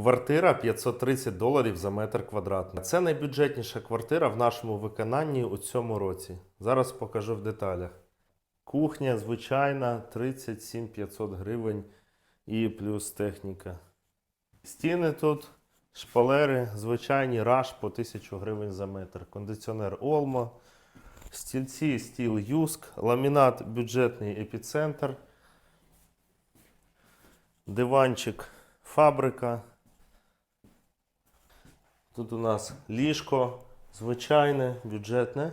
Квартира 530 доларів за метр квадратний. Це найбюджетніша квартира в нашому виконанні у цьому році. Зараз покажу в деталях. Кухня звичайна 37 500 гривень і плюс техніка. Стіни тут, шпалери, звичайні раш по 1000 гривень за метр. Кондиціонер Олмо, стільці стіл Юск, ламінат бюджетний епіцентр, диванчик фабрика. Тут у нас ліжко звичайне, бюджетне.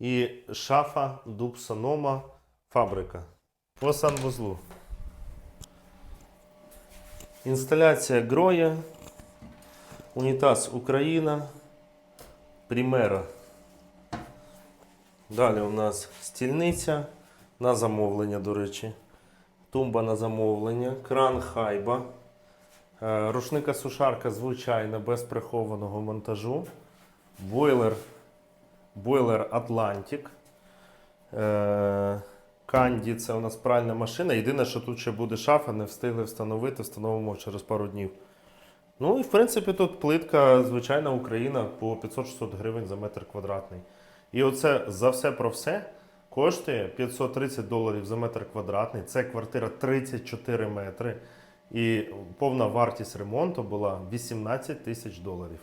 І шафа дуб Сонома фабрика. По санвузлу. Інсталяція Гроя. Унітаз Україна. Примера. Далі у нас стільниця на замовлення, до речі. Тумба на замовлення. Кран хайба. Е, Рушника сушарка звичайна, без прихованого монтажу. Бойлер. Бойлер Атлантик. Е, Канді це у нас пральна машина. Єдине, що тут ще буде шафа, не встигли встановити, встановимо через пару днів. Ну і в принципі тут плитка звичайна Україна по 500-600 гривень за метр квадратний. І оце за все про все коштує 530 доларів за метр квадратний. Це квартира 34 метри. І повна вартість ремонту була 18 тисяч доларів.